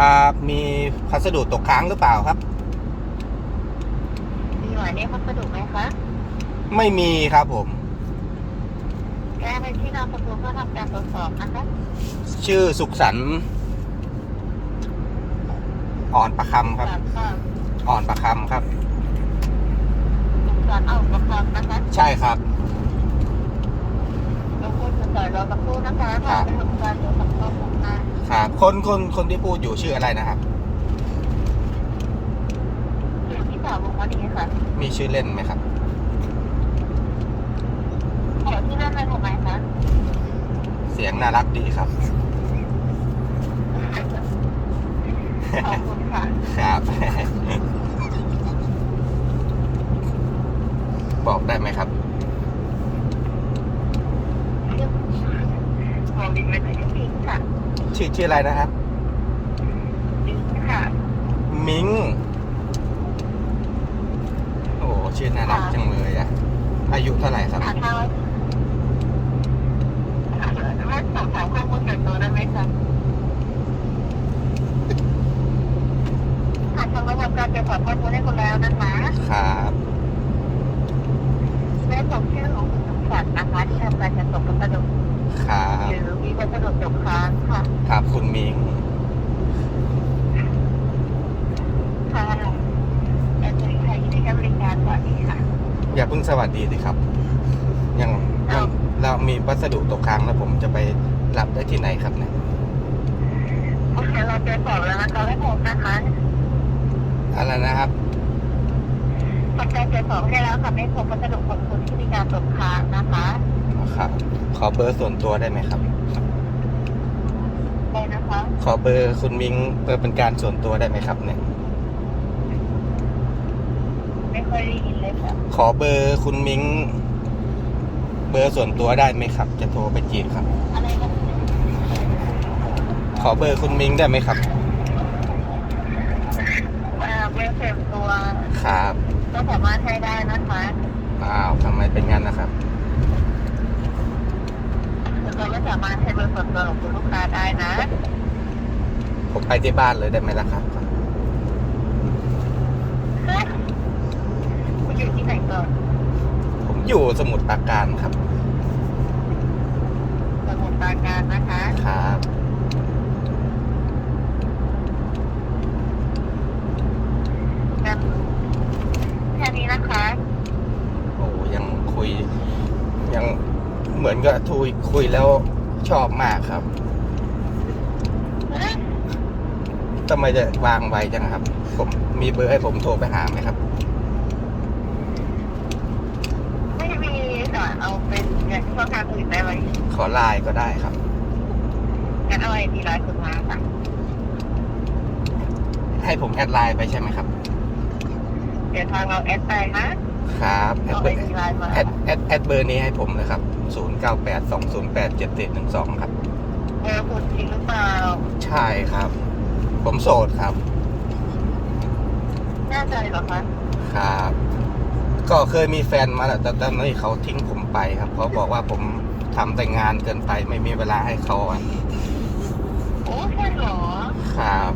ครับมีพัสดุตกค้างหรือเปล่าครับ มีหมายเลขพัสดุไหมคะ ไม่มีครับผมแจ้งไปที่นามสกุลเพื่อทำการตรวจสอบนะคะชื่อสุขสันต์อ่อนประคำครับสามค่ะอ่อนประคำครับ สุขสันต์เอาประคำนะคะใช่ครับ รบกวนคุณสายรอสักครู่นะคะครับทำการตรวจสอบข้อมูลนะ ครับ คนคนคนที่พูดอยู่ชื่ออะไรนะครับ อยู่ที่สาววงวันนี้ค่ะมีชื่อเล่นไหมครับ ขอที่นั่นได้ถูกไหมคะเสียงน่ารักดีครับ ขอบคุณค่ะ ครับ บอกได้ไหมครับขอบินไปถึงพิงค่ะ ชื่อชื่ออะไรนะครับพิงค่ะ มิงโอ้โหชื่อน่ารักจังเลยอะอายุเท่าไหร่ครับหาทางหาทางสอบถามข้อมูลส่วนตัวได้ไหมคะหากทางระบบการตรวจสอบข้อมูลให้คุณแล้วนะคะครับได้ส่งชื่อของคุณสมศักดิ์นะคะที่ทำการจัดส่งพัสดุ ครับหรือมีพัสดุตกค้างค่ะครับคุณมิงค่ะแต่จะมีใครที่ให้บริการสวัสดีค่ะอย่าเพิ่งสวัสดีสิครับ ยังยังเรามีวัสดุตกค้างแล้วผมจะไปรับได้ที่ไหนครับเนี่ยโอเคเราตรวจสอบแล้วนะคะให้ผมนะคะอะไรนะครับทำการตรวจสอบให้แล้วค่ะไม่พบพัสดุของคุณที่มีการตกค้างนะคะ ครับ ขอเบอร์ส่วนตัวได้ไหมครับเลยนะคะ ขอเบอร์คุณมิงเบอร์เป็นการส่วนตัวได้ไหมครับ เนี่ย ไม่เคยได้ยินเลยค่ะขอเบอร์คุณมิงเบอร์ส่วนตัวได้ไหมครับ จะโทรไปจีบครับ อะไรนะขอเบอร์คุณมิงได้ไหมครับอ่าเบอร์เสริมตัว ครับ ก็สามารถใช้ได้นะคะ อ้าวทำไมเป็นงั้นนะครับ แต่ก็ไม่สามารถใช้เบอร์ส่วนตัวของคุณลูกค้าได้นะ ผมไปที่บ้านเลยได้ไหมล่ะครับ คุณอยู่ที่ไหนก่อนผมอยู่สมุทรปราการครับ สมุทรปราการนะคะ ครับ งั้นแค่นี้นะคะ โอ้ยังคุย ยัง เหมือนกับทุยคุยแล้วชอบมากครับทำไมจะวางไวจังครับ ผมมีเบอร์ให้ผมโทรไปหาไหมครับ ไม่มีค่ะเอาเป็นอย่างช่องทางอื่นได้ไหมขอไลน์ก็ได้ครับงั้นเอาไอดีไลน์คุณมาค่ะให้ผมแอดไลน์ไปใช่ไหมครับ เดี๋ยวทางเราแอดไปนะ ครับแอดเอาเบไออร์ดีไลน์มาแอดแอดแอดเบอร์นี้ให้ผมเลยครับ 0 9 8 2 0 8 7 7 1 2 ครับเบอร์คุณจริงหรือเปล่า ใช่ครับ ผมโสดครับ แน่ใจเหรอคะ ครับ ก็เคยมีแฟนมาแล้วแต่ตอนนี้เขาทิ้งผมไปครับเขาบอกว่าผมทำแต่งานเกินไปไม่มีเวลาให้เขาอะโอ้ใช่เหรอ ครับ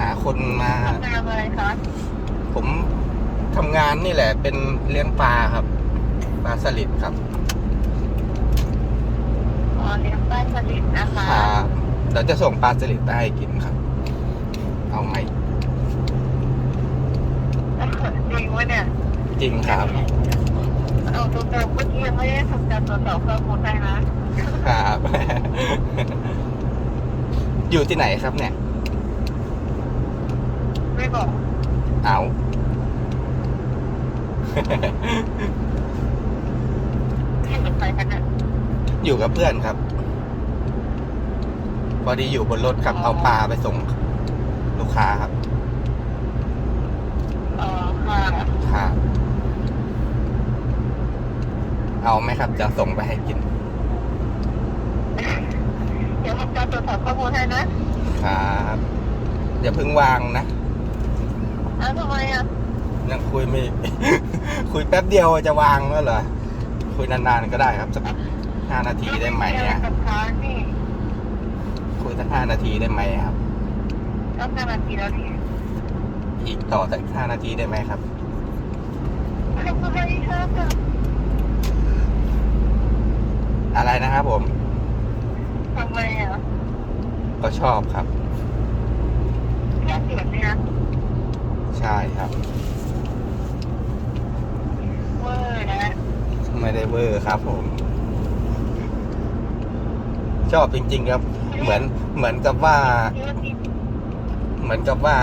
หาคนมาทำงานอะไรคะ ผม ทำงานนี่แหละ เป็นเลี้ยงปลาครับ ปลาสลิดครับอ๋อเลี้ยงปลาสลิดนะคะครับเดี๋ยวจะส่งปลาสลิดไปให้กินครับ เอาไหมจริงวะเนี่ย จริงครับเอาตรงๆเมื่อกี้ยังไม่ได้ทำการตรวจสอบข้อมูลได้นะครับ อยู่ที่ไหนครับเนี่ย ไม่บอก เอา ให้กับใครกันนะอยู่กับเพื่อนครับ พอดีอยู่บนรถครับเอาปลาไปส่งลูกค้าครับอ๋อค่ะครับเอาไหมครับ จะส่งไปให้กิน เดี๋ยวทำการตรวจสอบข้อมูลให้นะครับอย่าเพิ่งวางนะอ้าวทำไมอะ ยังคุยไม่ คุยแป๊บเดียวจะวางแล้วเหรอ คุยนานๆก็ได้ครับสักห้านาทีได้ไหมเนี่ยอะกับค้านี่คุยสักห้านาทีได้ไหมครับก็ห้านาทีแล้วนี่อีกต่อสักห้านาทีได้ไหมครับทำไมคะอะไรนะครับผมทำไมอะก็ชอบครับแค่เสียงเนี่ยนะใช่ครับ เวอร์นะไม่ได้เวอร์ครับผม ชอบจริง ๆ ครับ เหมือนเหมือนกับว่าคิดว่าผิดเหมือนกับว่า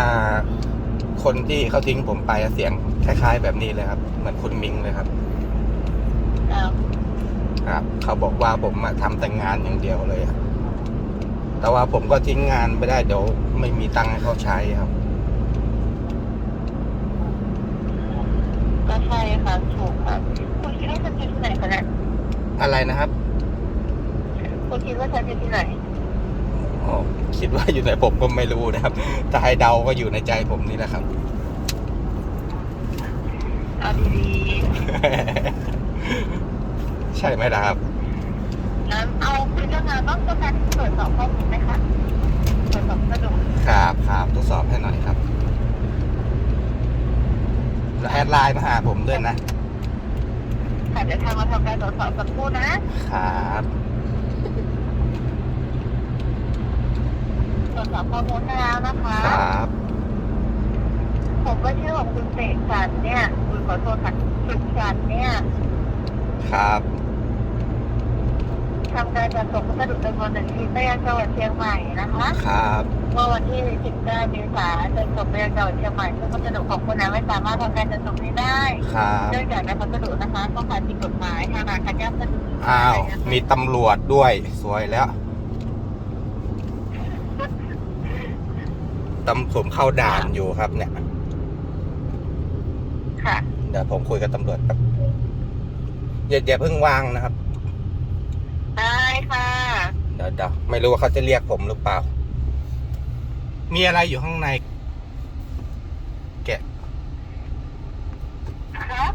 คนที่เขาทิ้งผมไปอะเสียงคล้าย ๆ แบบนี้เลยครับ เหมือนคุณมิงเลยครับอ้าวครับ เขาบอกว่าผมอะทำแต่งานอย่างเดียวเลยอะแต่ว่าผมก็ทิ้งงานไม่ได้เดี๋ยวไม่มีตังค์ให้เขาใช้ครับ ก็ ใช่ค่ะถูกค่ะคุณคิดว่าฉันอยู่ที่ไหนคะเนี่ยอะไรนะครับคุณคิดว่าฉันอยู่ที่ไหนอ๋อคิดว่าอยู่ไหนผมก็ไม่รู้นะครับถ้าให้เดาก็อยู่ในใจผมนี่แหละครับเอาดีใช่ไหมล่ะครับๆงั้นเอาคุยเรื่องงานต้องต้องการตรวจสอบข้อมูลไหมคะตรวจสอบกระดูกครับครับตรวจสอบให้หน่อยครับ แล้วแอดไลน์มาหาผมด้วยนะ ค่ะเดี๋ยวทางมาทำการตรวจสอบสักครู่นะครับตรวจสอบข้อมูลให้แล้วนะคะ ครับ ผมว่าชื่อของคุณเสกสรรเนี่ยคุณขอโทษค่ะสุขสันต์เนี่ย ครับ ทำการจัดส่งพัสดุจำนวนหนึ่งที่ไปยังจังหวัดเชียงใหม่นะคะครับเมื่อวันที่ 19เมษายนจะส่งไปยังจังหวัดเชียงใหม่ซึ่งพัสดุของคุณนั้นไม่สามารถทำการจัดส่งนี้ได้ครับเนื่องจากในพัสดุนะคะต้องขายผิดกฎหมายทางการคัดแยกพัสดุอ้าวมีตำรวจด้วยสวยแล้วตำผมเข้าด่านอยู่ครับ เนี่ย ค่ะ เดี๋ยวผมคุยกับตำรวจแป๊บอย่าอย่าเพิ่งวางนะครับได้ ค่ะ เดี๋ยวเดี๋ยวไม่รู้ว่าเขาจะเรียกผมหรือเปล่า มีอะไรอยู่ข้างใน แกะ ครับ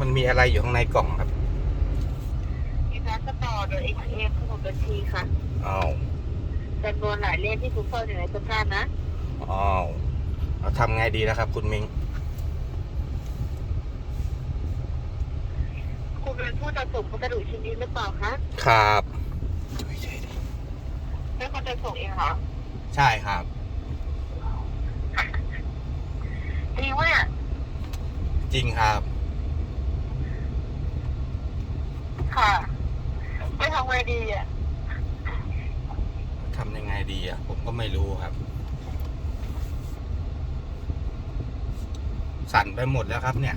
มันมีอะไรอยู่ข้างในกล่องครับมีพาสปอร์ตหรือเอทีเอ็มสมุดบัญชีค่ะอ้าวจำนวนหลายเลขที่คุณพ่ออยู่ในตะกร้านะ อ้าวเราทำไงดีนะครับ คุณมิง คุณเป็นผู้จัดส่งพัสดุชิ้นนี้หรือเปล่าคะ ครับช่วยช่วยดิ เป็นคนจัดส่งเองเหรอใช่ครับ จริงวะเนี่ยจริงครับ ค่ะไปทำไงดีอะทำยังไงดีอะ ผมก็ไม่รู้ครับ สั่นไปหมดแล้วครับเนี่ย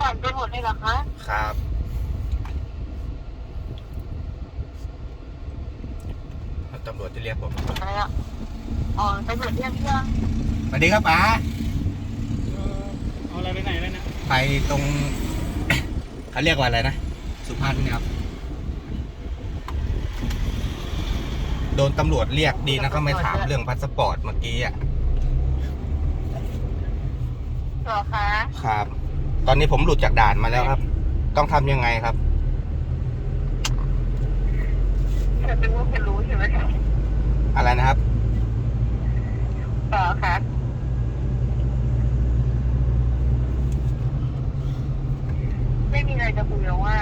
สั่นไปหมดเลยเหรอคะ ครับ ตำรวจจะเรียกผมอะไรอะอ๋อตำรวจเรียกยังสวัสดีครับป๋าเอาอะไรไปไหนเลยนะไปตรง เขาเรียกว่าอะไรนะ สุพรรณเนี่ยครับ โดนตำรวจเรียกดีนะก็ไม่ถามเรื่องพาสปอร์ตเมื่อกี้อะเหรอคะ ครับ ตอนนี้ผมหลุดจากด่านมาแล้วครับ ต้องทำยังไงครับ ฉันเป็นว่าคุณรู้ใช่ไหมคะอะไรนะครับเปล่าคะไม่มีอะไรจะคุยแล้วว่า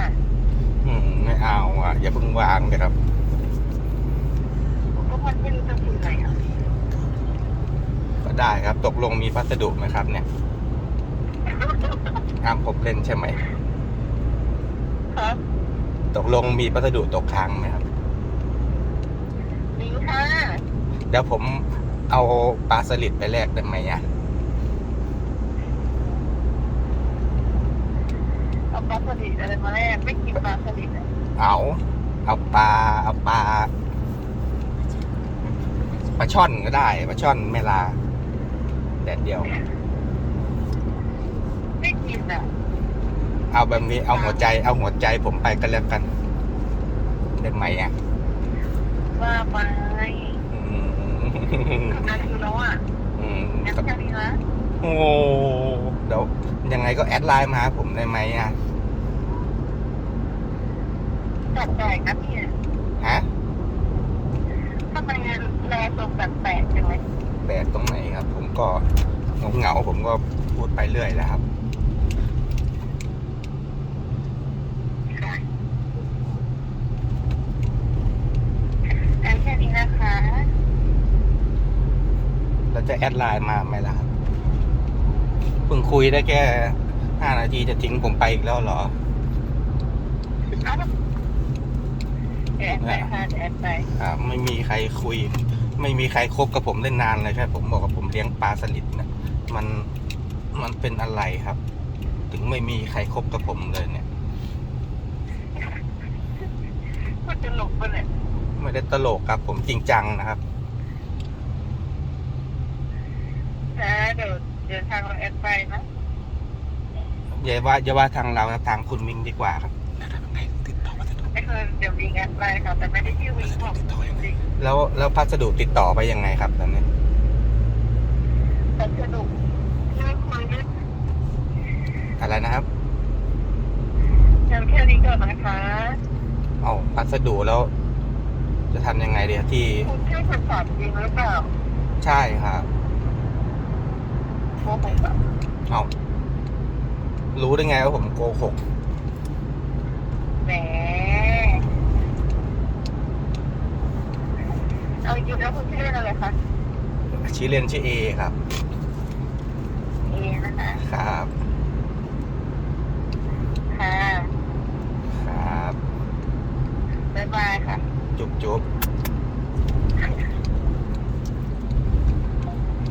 อืมไม่เอาอะ อย่าเพิ่งวางเลยครับทุกคนไม่รู้จะคุยอะไรอะก็ได้ครับ ตกลงมีพัสดุไหมครับเนี่ยห้ามผมเล่นใช่ไหมครับ ตกลงมีพัสดุตกค้างไหมครับดี ค่ะเดี๋ยวผมเอาปลาสลิดไปแลกได้ไหมอะเอาปลาสลิดอะไรมาแลกไม่กินปลาสลิดอะเอา เอาปลาเอาปลาปลาช่อนก็ได้ปลาช่อนเมลาแดดเดียว ไม่กินอะเอาแบบนี้เอาหัวใจเอาหัวใจผมไปกันแล้วกันได้ไหมอะว่าไปอื มทำงานคือแล้วอะอืมงั้นแค่นี้นะโอ้เดี๋ยวยังไงก็แอดไลน์มาหาผมได้ไหมอะจัดจ่ายนะพี่ฮะถ้าำไมแลตรงแปลกๆจังเลยแปลกตรงไหนครับ ผมก็เหงาๆผมก็พูดไปเรื่อยแหล้วครับ ค่ะอันแค่นี้นะคะ แล้ว จะแอดไลน์มาไหมล่ะครับเพิ่งคุยได้แค่ห้านาทีจะทิ้งผมไปอีกแล้วเหรอเอ้าเดี๋ยวแอดไปค่ะเดี๋ยวแอดไปอ่าไม่มีใครคุย ไม่มีใครคบกับผมได้นานเลยแค่ผมบอกว่าผมเลี้ยงปลาสลิดนะมันมันเป็นอะไรครับ ถึงไม่มีใครคบกับผมเลยเนี่ยพูดตลกไปเลยไม่ได้ตลกครับ ผมจริงจังนะครับ นะ เดี๋ยวเดี๋ยวทางเราแอดไปนะอย่าว่าอย่าว่าทางเราครับทางคุณมิงดีกว่าครับ ไม่เคยเดี๋ยววิงแอดไปค่ะแต่ไม่ได้ชื่อวิงของจริงแล้วแล้วพัสดุติดต่อไปยังไงครับตอนนี้ๆแต่สนุกเรื่องคุยเรื่องอะไรนะครับจำแค่นี้ก่อนนะคะเอาพัสดุแล้ว จะทำยังไงดีครับที่คุณชื่อคนสอบจริงหรือเปล่า ใช่ครับ โกหกอะเอารู้ได้ไงว่าผมโกหกแหมเอาจริงๆแล้วคุณชื่ออะไรคะชื่อเล่นชื่อเอครับ เอนะคะครับ ค่ะ ครับบ๊ายบายค่ะ จุ๊บจุ๊บ